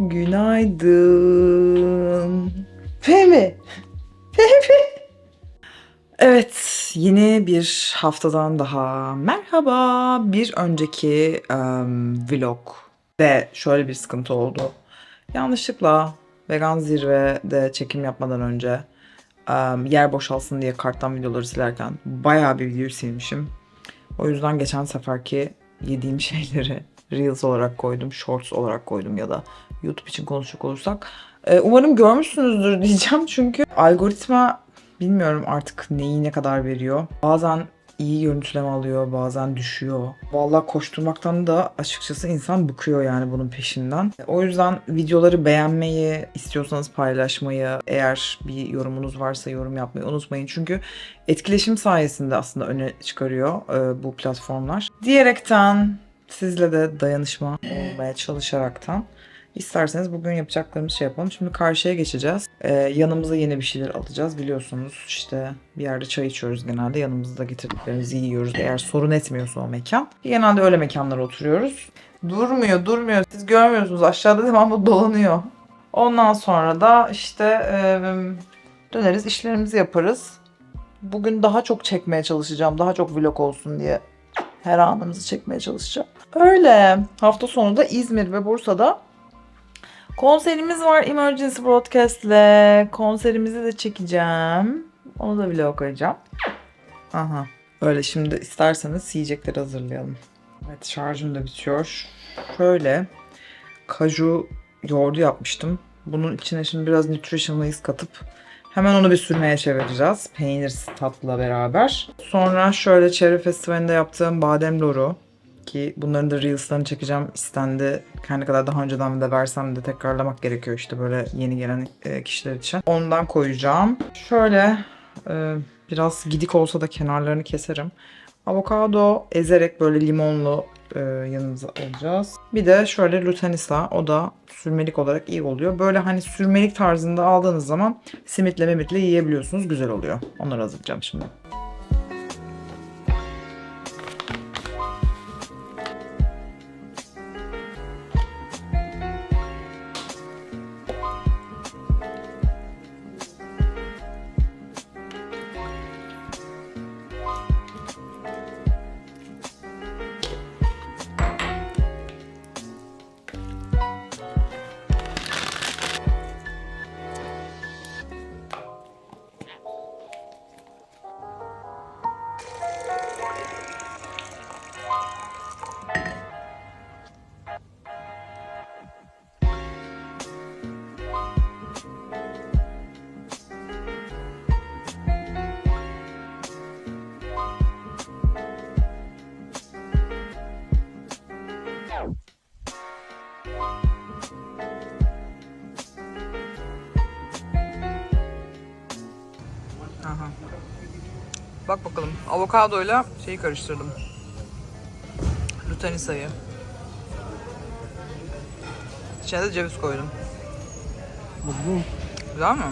Günaydın. Fehmi. Fehmi. Evet, yeni bir haftadan daha merhaba. Bir önceki em, vlog de şöyle bir sıkıntı oldu. Yanlışlıkla vegan zirvede çekim yapmadan önce em, yer boşalsın diye karttan videoları silerken bayağı bir video silmişim. O yüzden geçen seferki yediğim şeyleri Reels olarak koydum, Shorts olarak koydum ya da YouTube için konuşacak olursak. Ee, umarım görmüşsünüzdür diyeceğim çünkü algoritma bilmiyorum artık neyi ne kadar veriyor. Bazen iyi görüntüleme alıyor, bazen düşüyor. Vallahi koşturmaktan da açıkçası insan bıkıyor yani bunun peşinden. O yüzden videoları beğenmeyi, istiyorsanız paylaşmayı, eğer bir yorumunuz varsa yorum yapmayı unutmayın. Çünkü etkileşim sayesinde aslında öne çıkarıyor e, bu platformlar. Diyerekten sizle de dayanışma olmaya çalışaraktan isterseniz bugün yapacaklarımız şey yapalım. Şimdi karşıya geçeceğiz. E, yanımıza yeni bir şeyler alacağız. Biliyorsunuz işte bir yerde çay içiyoruz genelde. Yanımızda getirdiklerimizi yiyoruz. Eğer sorun etmiyorsa o mekan. Genelde öyle mekanlara oturuyoruz. Durmuyor, durmuyor. Siz görmüyorsunuz. Aşağıda devamlı dolanıyor. Ondan sonra da işte e, döneriz, işlerimizi yaparız. Bugün daha çok çekmeye çalışacağım. Daha çok vlog olsun diye her anımızı çekmeye çalışacağım. Öyle. Hafta sonu da İzmir ve Bursa'da konserimiz var Emergency Broadcast ile. Konserimizi de çekeceğim. Onu da vlog koyacağım. Aha. Öyle şimdi isterseniz yiyecekleri hazırlayalım. Evet şarjım da bitiyor. Şöyle kaju yoğurdu yapmıştım. Bunun içine şimdi biraz nutritionalist katıp Hemen onu bir sürmeye çevireceğiz. Peynir tatla beraber. Sonra şöyle çevre festivalinde yaptığım badem loru ki bunların da reels'larını çekeceğim istendi. Her ne kadar daha önceden de versem de tekrarlamak gerekiyor işte böyle yeni gelen e, kişiler için. Ondan koyacağım. Şöyle e, biraz gidik olsa da kenarlarını keserim. Avokado ezerek böyle limonlu e, yanımıza alacağız. Bir de şöyle lutenisa o da sürmelik olarak iyi oluyor. Böyle hani sürmelik tarzında aldığınız zaman simitle memitle yiyebiliyorsunuz. Güzel oluyor. Onları hazırlayacağım şimdi. Bak bakalım. Avokadoyla şeyi karıştırdım. Lutanisa'yı. İçine de ceviz koydum. Güzel mi?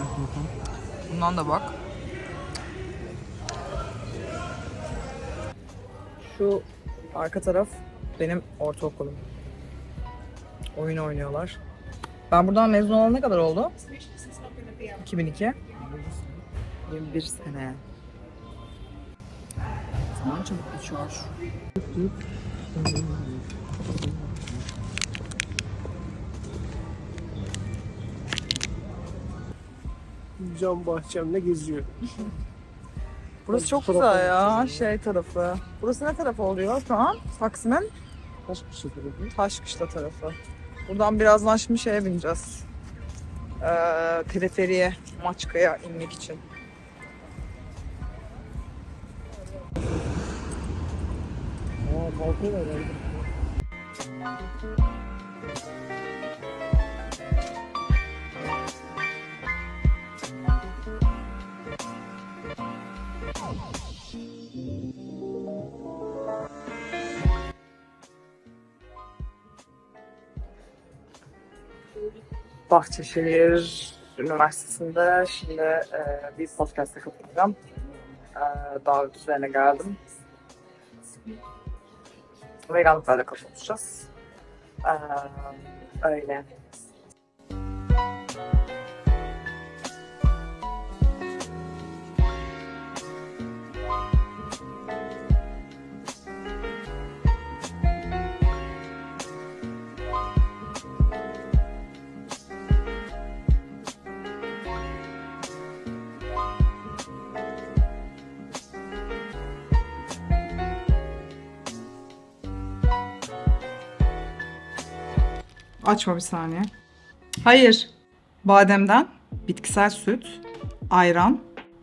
Bundan da bak. Şu arka taraf benim ortaokulum. Oyun oynuyorlar. Ben buradan mezun olalı ne kadar oldu? 2002. 21 sene. Zaman çabuk geçiyor. Cam bahçemle geziyor. Burası çok güzel ya, şey tarafı. Burası ne tarafı oluyor şu an? Taksim'in kişi tarafı? Taşkışla tarafı. Buradan birazdan şimdi şeye bineceğiz. Ee, teleferiye, Maçka'ya inmek için. Bahçeşehir Üniversitesi'nde şimdi e, bir podcast'a katılacağım. E, davet üzerine geldim. Veganlıklarla konuşacağız. E, öyle. Açma bir saniye. Hayır. Bademden bitkisel süt, ayran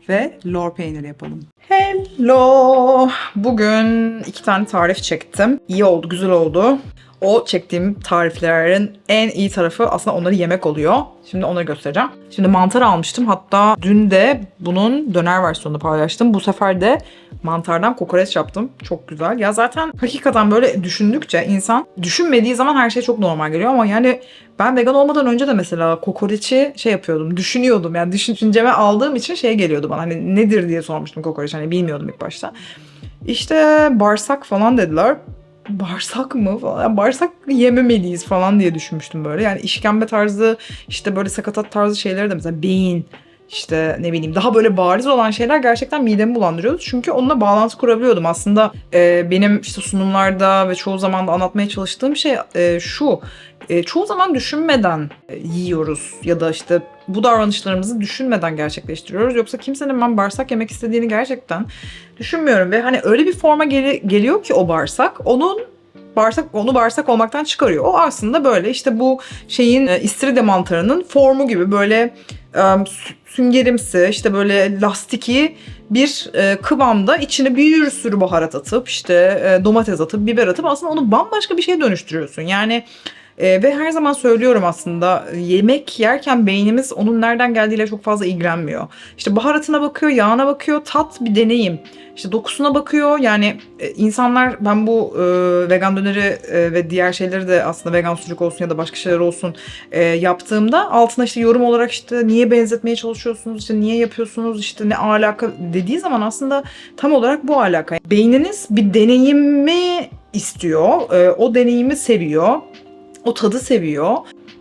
ve lor peyniri yapalım. Hello. Bugün iki tane tarif çektim. İyi oldu, güzel oldu. O çektiğim tariflerin en iyi tarafı aslında onları yemek oluyor. Şimdi onları göstereceğim. Şimdi mantar almıştım. Hatta dün de bunun döner versiyonunu paylaştım. Bu sefer de mantardan kokoreç yaptım. Çok güzel. Ya zaten hakikaten böyle düşündükçe insan düşünmediği zaman her şey çok normal geliyor ama yani ben vegan olmadan önce de mesela kokoreçi şey yapıyordum, düşünüyordum. Yani düşünceme aldığım için şey geliyordu bana. Hani nedir diye sormuştum kokoreç. Hani bilmiyordum ilk başta. İşte bağırsak falan dediler. Bağırsak mı falan. Yani bağırsak yememeliyiz falan diye düşünmüştüm böyle. Yani işkembe tarzı işte böyle sakatat tarzı şeyleri de mesela beyin işte ne bileyim daha böyle bariz olan şeyler gerçekten midemi bulandırıyordu. Çünkü onunla bağlantı kurabiliyordum. Aslında e, benim işte sunumlarda ve çoğu zaman da anlatmaya çalıştığım şey e, şu. E, çoğu zaman düşünmeden e, yiyoruz ya da işte bu davranışlarımızı düşünmeden gerçekleştiriyoruz. Yoksa kimsenin ben bağırsak yemek istediğini gerçekten düşünmüyorum ve hani öyle bir forma geli- geliyor ki o bağırsak onun bağırsak onu bağırsak olmaktan çıkarıyor. O aslında böyle işte bu şeyin e, mantarının formu gibi böyle e, sü- süngerimsi işte böyle lastiki bir e, kıvamda içine bir sürü baharat atıp işte domates atıp biber atıp aslında onu bambaşka bir şeye dönüştürüyorsun. Yani e, ve her zaman söylüyorum aslında yemek yerken beynimiz onun nereden geldiğiyle çok fazla ilgilenmiyor. İşte baharatına bakıyor, yağına bakıyor, tat bir deneyim. İşte dokusuna bakıyor. Yani e, insanlar ben bu e, vegan döneri e, ve diğer şeyleri de aslında vegan sucuk olsun ya da başka şeyler olsun e, yaptığımda altına işte yorum olarak işte niye benzetmeye çalışıyorsunuz, işte niye yapıyorsunuz, işte ne alaka dediği zaman aslında tam olarak bu alaka. Beyniniz bir deneyimi istiyor. e, o deneyimi seviyor. O tadı seviyor.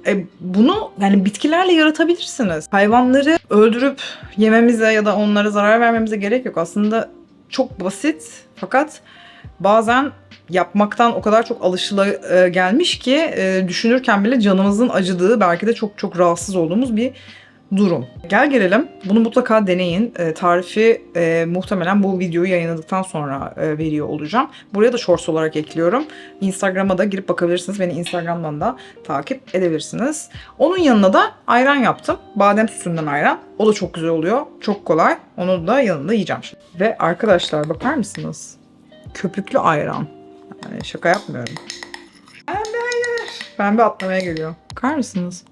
E, bunu yani bitkilerle yaratabilirsiniz. Hayvanları öldürüp yememize ya da onlara zarar vermemize gerek yok. Aslında çok basit fakat bazen yapmaktan o kadar çok alışıla e, gelmiş ki e, düşünürken bile canımızın acıdığı belki de çok çok rahatsız olduğumuz bir durum. Gel gelelim. Bunu mutlaka deneyin. E, tarifi e, muhtemelen bu videoyu yayınladıktan sonra e, veriyor olacağım. Buraya da shorts olarak ekliyorum. Instagram'a da girip bakabilirsiniz. Beni Instagram'dan da takip edebilirsiniz. Onun yanına da ayran yaptım. Badem sütünden ayran. O da çok güzel oluyor. Çok kolay. Onu da yanında yiyeceğim şimdi. Ve arkadaşlar bakar mısınız? Köpüklü ayran. Yani şaka yapmıyorum. Pembe hayır. Pembe atlamaya geliyor. Bakar mısınız?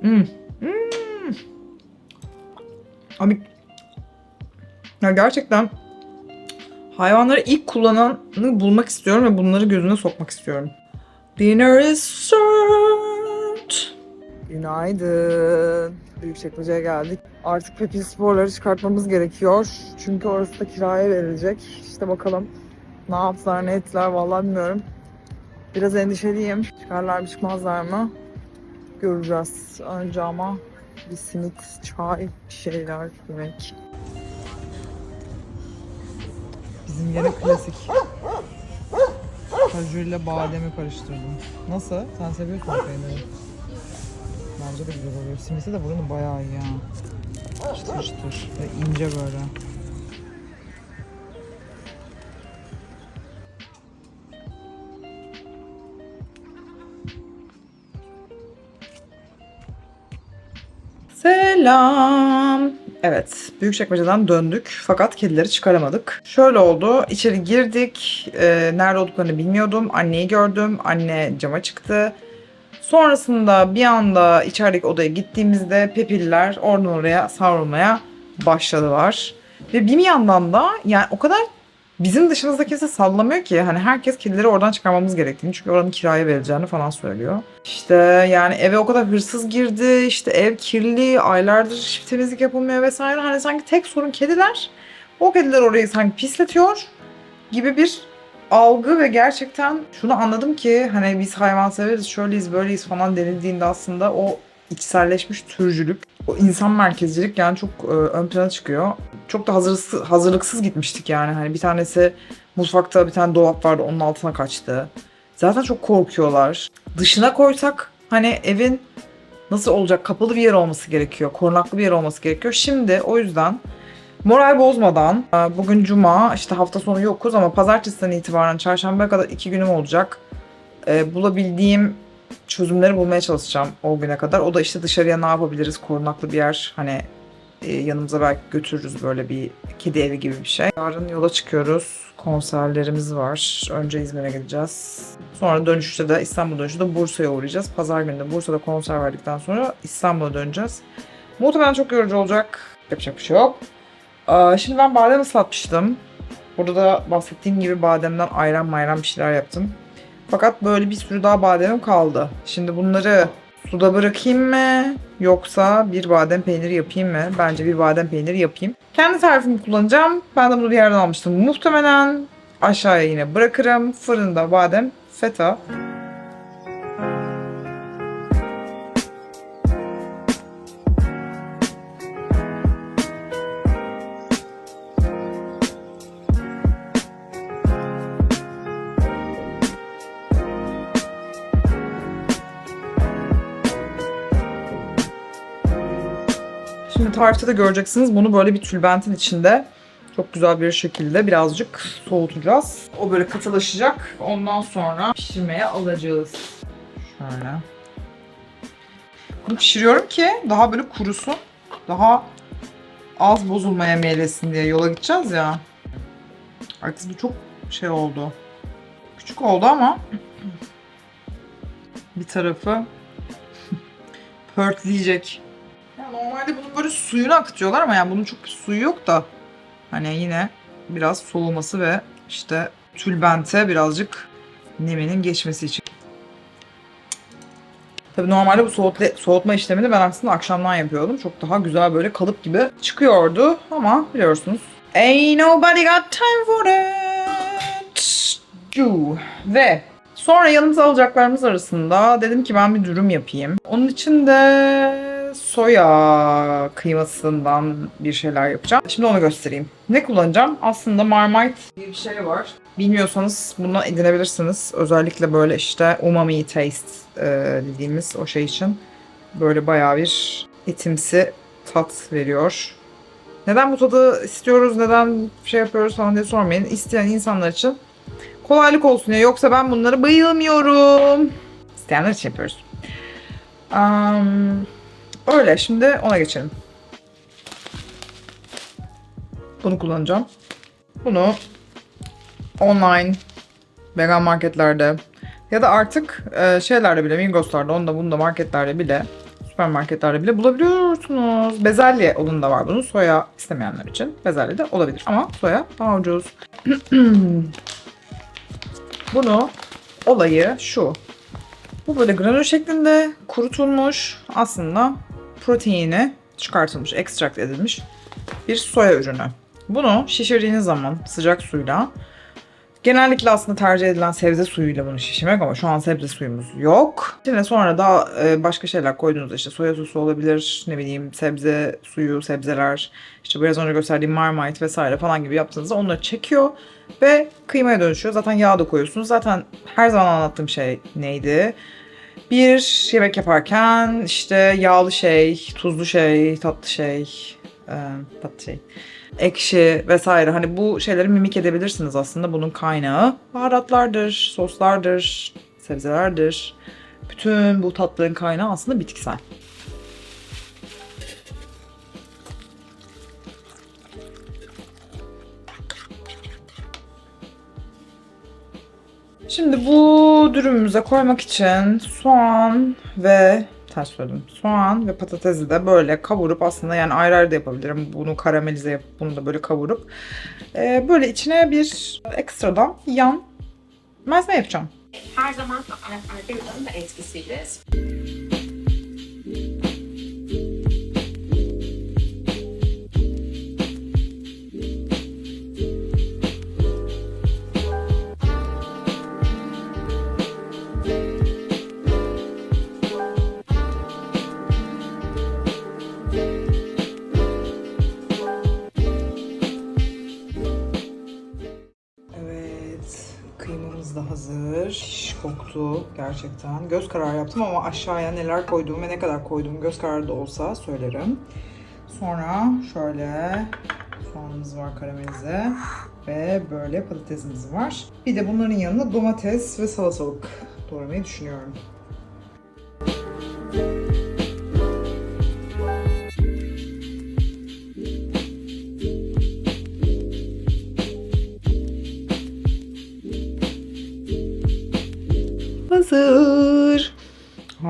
Hmm. Hmm. Abi ya gerçekten hayvanları ilk kullananı bulmak istiyorum ve bunları gözüne sokmak istiyorum. Dinner is served. Günaydın. Büyükçekmece'ye geldik. Artık Pepi sporları çıkartmamız gerekiyor. Çünkü orası da kiraya verilecek. İşte bakalım ne yaptılar ne ettiler vallahi bilmiyorum. Biraz endişeliyim. Çıkarlar mı çıkmazlar mı? Göreceğiz. Önce ama bir simit, çay, bir şeyler yemek. Bizim yine klasik. Kajurla bademi karıştırdım. Nasıl? Sen seviyorsun peyniri. Bence de güzel oluyor. Simiti de buranın bayağı iyi ya. Çıtır çıtır ve ince böyle. Selam. Evet, Büyükçekmece'den döndük fakat kedileri çıkaramadık. Şöyle oldu, içeri girdik, e, nerede olduklarını bilmiyordum. Anneyi gördüm, anne cama çıktı. Sonrasında bir anda içerideki odaya gittiğimizde pepiller oradan oraya savrulmaya başladılar. Ve bir yandan da yani o kadar bizim dışımızda kimse sallamıyor ki. Hani herkes kedileri oradan çıkarmamız gerektiğini çünkü oranın kiraya verileceğini falan söylüyor. İşte yani eve o kadar hırsız girdi işte ev kirli aylardır temizlik yapılmıyor vesaire. Hani sanki tek sorun kediler. O kediler orayı sanki pisletiyor gibi bir algı ve gerçekten şunu anladım ki hani biz hayvan severiz şöyleyiz böyleyiz falan denildiğinde aslında o içselleşmiş türcülük, o insan merkezcilik yani çok e, ön plana çıkıyor. Çok da hazırsız, hazırlıksız gitmiştik yani. Hani bir tanesi mutfakta bir tane dolap vardı onun altına kaçtı. Zaten çok korkuyorlar. Dışına koysak hani evin nasıl olacak kapalı bir yer olması gerekiyor. Korunaklı bir yer olması gerekiyor. Şimdi o yüzden moral bozmadan e, bugün cuma işte hafta sonu yokuz ama pazartesiden itibaren çarşambaya kadar iki günüm olacak. E, bulabildiğim çözümleri bulmaya çalışacağım o güne kadar. O da işte dışarıya ne yapabiliriz? Korunaklı bir yer. Hani e, yanımıza belki götürürüz böyle bir kedi evi gibi bir şey. Yarın yola çıkıyoruz. Konserlerimiz var. Önce İzmir'e gideceğiz. Sonra dönüşte de İstanbul dönüşte de Bursa'ya uğrayacağız. Pazar günü de Bursa'da konser verdikten sonra İstanbul'a döneceğiz. Muhtemelen çok yorucu olacak. Yapacak bir şey yok. Aa, Şimdi ben badem ıslatmıştım. Burada da bahsettiğim gibi bademden ayran mayran bir şeyler yaptım. Fakat böyle bir sürü daha bademim kaldı. Şimdi bunları suda bırakayım mı? Yoksa bir badem peyniri yapayım mı? Bence bir badem peyniri yapayım. Kendi tarifimi kullanacağım. Ben de bunu bir yerden almıştım. Muhtemelen aşağıya yine bırakırım. Fırında badem feta. Şimdi tarifte de göreceksiniz bunu böyle bir tülbentin içinde çok güzel bir şekilde birazcık soğutacağız. O böyle katılaşacak. Ondan sonra pişirmeye alacağız. Şöyle. Bunu pişiriyorum ki daha böyle kurusun. Daha az bozulmaya meylesin diye yola gideceğiz ya. Artık bu çok şey oldu. Küçük oldu ama bir tarafı pörtleyecek. Normalde bunun böyle suyunu akıtıyorlar ama yani bunun çok bir suyu yok da hani yine biraz soğuması ve işte tülbente birazcık neminin geçmesi için. Tabii normalde bu soğutma, soğutma işlemini ben aslında akşamdan yapıyordum. Çok daha güzel böyle kalıp gibi çıkıyordu ama biliyorsunuz. Ain't nobody got time for that. Cuu. Ve sonra yanımıza alacaklarımız arasında dedim ki ben bir dürüm yapayım. Onun için de soya kıymasından bir şeyler yapacağım. Şimdi onu göstereyim. Ne kullanacağım? Aslında Marmite bir şey var. Bilmiyorsanız bundan edinebilirsiniz. Özellikle böyle işte umami taste e, dediğimiz o şey için. Böyle bayağı bir etimsi tat veriyor. Neden bu tadı istiyoruz, neden şey yapıyoruz falan diye sormayın. İsteyen insanlar için kolaylık olsun ya. Yoksa ben bunları bayılmıyorum. İsteyenler için yapıyoruz. Um, öyle. Şimdi ona geçelim. Bunu kullanacağım. Bunu online vegan marketlerde ya da artık e, şeylerde bile Migros'larda onda bunda marketlerde bile süpermarketlerde bile bulabiliyorsunuz. Bezelye olun da var bunun. Soya istemeyenler için bezelye de olabilir. Ama soya daha ucuz. Bunu olayı şu. Bu böyle granül şeklinde kurutulmuş aslında proteini çıkartılmış, ekstrakt edilmiş bir soya ürünü. Bunu şişirdiğiniz zaman sıcak suyla genellikle aslında tercih edilen sebze suyuyla bunu şişirmek ama şu an sebze suyumuz yok. Şimdi sonra da e, başka şeyler koyduğunuzda işte soya sosu olabilir, ne bileyim sebze suyu, sebzeler, işte biraz önce gösterdiğim marmite vesaire falan gibi yaptığınızda onları çekiyor ve kıymaya dönüşüyor. Zaten yağ da koyuyorsunuz. Zaten her zaman anlattığım şey neydi? Bir yemek yaparken işte yağlı şey, tuzlu şey, tatlı şey, e, tatlı şey, ekşi vesaire hani bu şeyleri mimik edebilirsiniz aslında. Bunun kaynağı baharatlardır, soslardır, sebzelerdir. Bütün bu tatlının kaynağı aslında bitkisel. Şimdi bu dürümümüze koymak için soğan ve ters söyledim. Soğan ve patatesi de böyle kavurup aslında yani ayrı ayrı da yapabilirim. Bunu karamelize yapıp bunu da böyle kavurup e, böyle içine bir ekstradan yan malzeme yapacağım. her zaman da etkisiyle gerçekten. Göz kararı yaptım ama aşağıya neler koyduğumu ve ne kadar koyduğumu göz kararı da olsa söylerim. Sonra şöyle soğanımız var karamelize ve böyle patatesimiz var. Bir de bunların yanına domates ve salatalık doğramayı düşünüyorum. Hazır.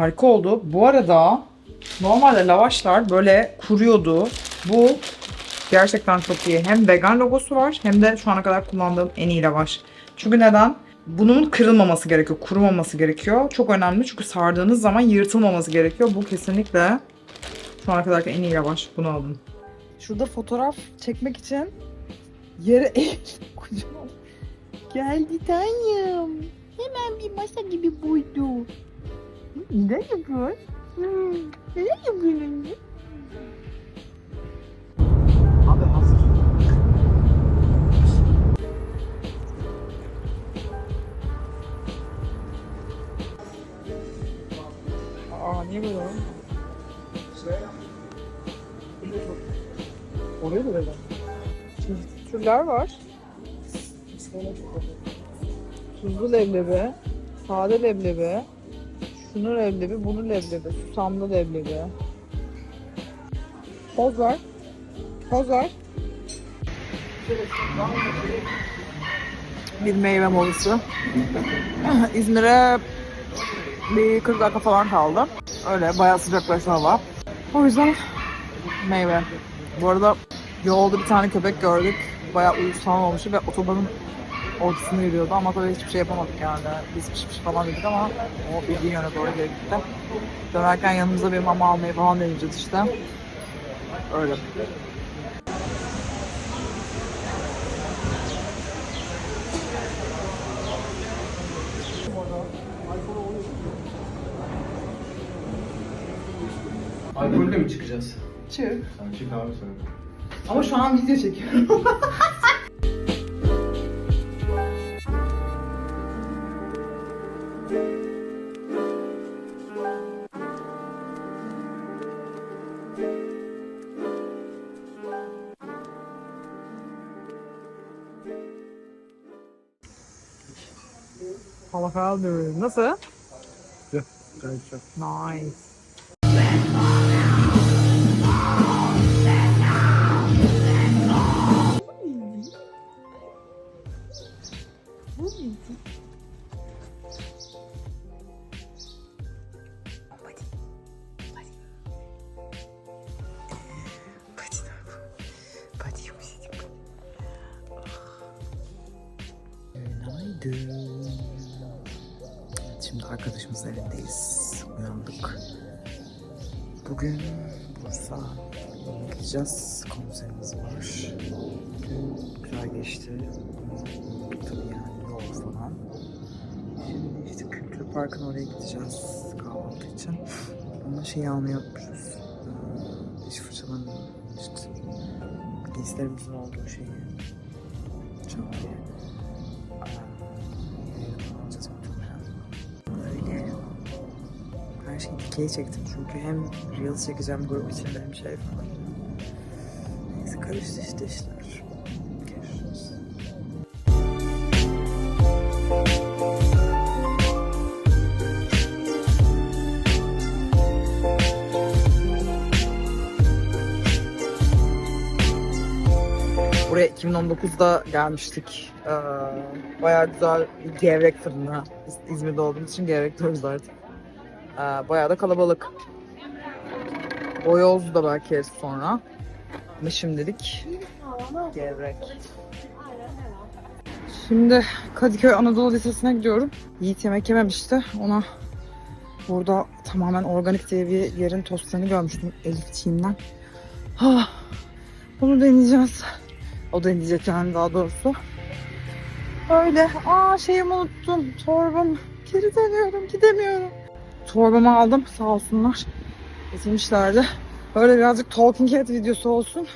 Harika oldu. Bu arada normalde lavaşlar böyle kuruyordu. Bu gerçekten çok iyi. Hem vegan logosu var hem de şu ana kadar kullandığım en iyi lavaş. Çünkü neden? Bunun kırılmaması gerekiyor, kurumaması gerekiyor. Çok önemli çünkü sardığınız zaman yırtılmaması gerekiyor. Bu kesinlikle şu ana kadar en iyi lavaş. Bunu aldım. Şurada fotoğraf çekmek için yere kocaman. Geldi Tanyam. Hemen bir masa gibi buydu. Ne yapıyor? Ne yapıyorsun? Abi hazır. Aa niye böyle oldu? Oraya mı böyle? Türler var. Tuzlu leblebi, sade leblebi, şunu leblebi, bunu leblebi, susamlı leblebi. Poz ver. Bir meyve molası. İzmir'e bir 40 dakika falan kaldı. Öyle bayağı sıcaklaştı hava. O yüzden meyve. Bu arada yolda bir tane köpek gördük. Bayağı uyuşsal olmuş ve otobanın ortasını yürüyordu ama tabii hiçbir şey yapamadık yani. Biz piş piş falan dedik ama o bildiğin yöne doğru geri gitti. Dönerken yanımıza bir mama almayı falan deneyeceğiz işte. Öyle. Alkolle mi çıkacağız? Çık. Sen çık abi sen. Ama şu an video çekiyorum. Hava kalmıyor. Nasıl? Gayet güzel. Nice. Günaydın. Arkadaşımızın evindeyiz. Uyandık. Bugün Bursa gideceğiz. Konserimiz var. Dün güzel geçti. Tabii yani yol falan. Şimdi işte Kültür Park'ın oraya gideceğiz kahvaltı için. Ama şeyi almayı unutmuşuz. Ee, Diş fırçalarının işte giysilerimizin olduğu şeyi. Her şeyi dikey çektim çünkü hem Reels çekeceğim grup içinde hem şey falan. Neyse karıştı işte işler. Buraya 2019'da gelmiştik. Ee, bayağı güzel bir gevrek fırını. İz- İzmir'de olduğumuz için gevrek artık. Ee, bayağı da kalabalık. Boyoz da belki sonra. Ama şimdilik gevrek. Şimdi Kadıköy Anadolu Lisesi'ne gidiyorum. Yiğit yemek yememişti. Ona burada tamamen organik diye bir yerin tostlarını görmüştüm Elifçiğimden. Ah, bunu deneyeceğiz. O deneyecek yani daha doğrusu. Öyle. Aa şeyimi unuttum. Torbam. Geri dönüyorum. Gidemiyorum. Torbamı aldım. Sağ olsunlar. Getirmişlerdi. Böyle birazcık Talking Head videosu olsun.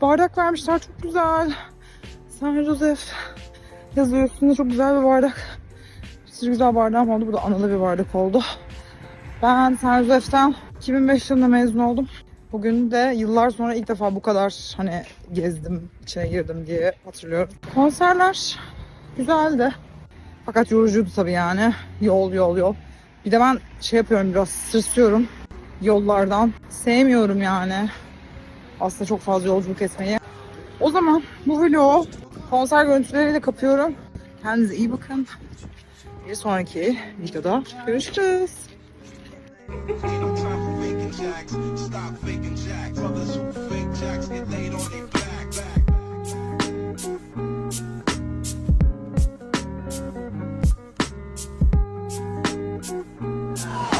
Bardak vermişler. Çok güzel. San Josef yazıyor üstünde. Çok güzel bir bardak. Bir sürü güzel bardağım oldu. Bu da anılı bir bardak oldu. Ben San Josef'ten 2005 yılında mezun oldum. Bugün de yıllar sonra ilk defa bu kadar hani gezdim, içine girdim diye hatırlıyorum. Konserler güzeldi. Fakat yorucuydu tabii yani. Yol yol yol. Bir de ben şey yapıyorum biraz sırsıyorum yollardan. Sevmiyorum yani. Aslında çok fazla yolculuk etmeyi. O zaman bu vlogu konser görüntüleriyle kapıyorum. Kendinize iyi bakın. Bir sonraki videoda görüşürüz. Oh.